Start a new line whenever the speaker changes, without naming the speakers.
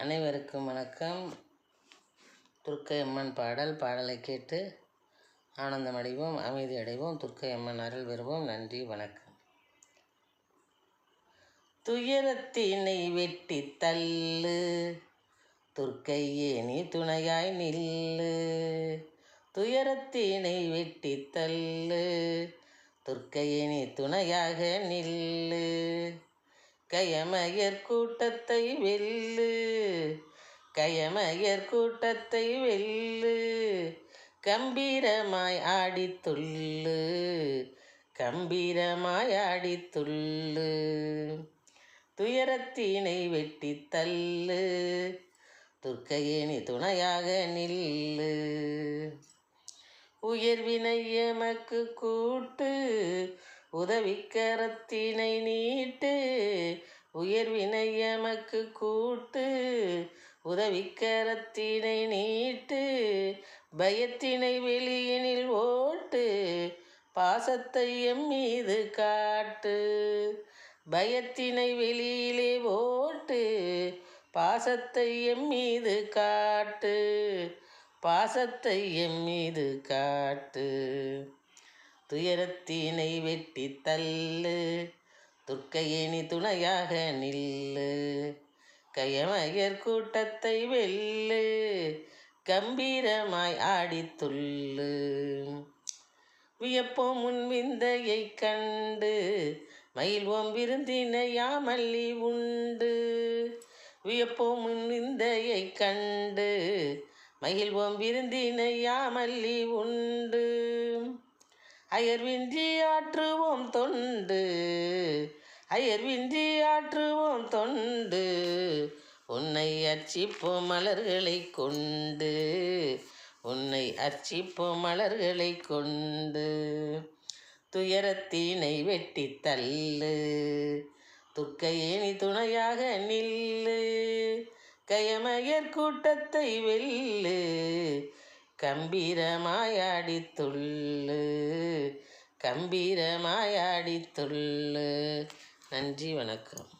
அனைவருக்கும் வணக்கம். துர்க்கை அம்மன் பாடல் பாடலை கேட்டு ஆனந்தம் அடைவோம் அமைதி அடைவோம் துர்க்கை அம்மன் அருள் பெறுவோம். நன்றி வணக்கம். துயரத்தினை வெட்டி தள்ளு துர்க்கையே நீ துணையாய் நில்லு. துயரத்தினை வெட்டி தள்ளு துர்க்கையே நீ துணையாக நில்லு. கயமயர் கூட்டத்தை வெல்லு. கயமயர் கூட்டத்தை வெல்லு. கம்பீரமாய் ஆடித்துள்ளு. கம்பீரமாய் ஆடித்துள்ளு. துயரத்தினை வெட்டி தள்ளு. துர்க்கையேனி துணையாக நில்லு. உயர்வினை எமக்கு கூட்டு. உதவிக்கரத்தினை நீட்டு உயர்வினை எமக்கு கூட்டு உதவிக்கரத்தினை நீட்டு பயத்தினை வெளியினில் ஓட்டு பாசத்தை எம் மீது காட்டு. பயத்தினை வெளியிலே ஓட்டு பாசத்தை எம் மீது காட்டு. பாசத்தை எம் மீது காட்டு. துயரத்தினை வெட்டி தள்ளு துர்க்கையினி துணையாக நில்லு. கயமயர் கூட்டத்தை வெல்லு. கம்பீரமாய் ஆடித்துள்ளு. வியப்போம் முன் விந்தையை கண்டு. மயில்வோம் விருந்தினையாமல்லி உண்டு. வியப்போம் முன் விந்தையை கண்டு. மகிழ்வோம் விருந்தினையாமல்லி உண்டு. அயர்வின்றி ஆற்றுவோம் தொண்டு அயர்வின்றி ஆற்றுவோம் தொண்டு உன்னை அர்ச்சிப்போம் மலர்களை கொண்டு உன்னை அர்ச்சிப்போம் மலர்களை கொண்டு. துயரத்தினை வெட்டி தள்ளு துக்கையேணி துணையாக நில்லு கயமயர் கூட்டத்தை வெல்லு கம்பீரமாயாடித்துள்ளு கம்பீரமாயாடித்துள்ளு நன்றி வணக்கம்.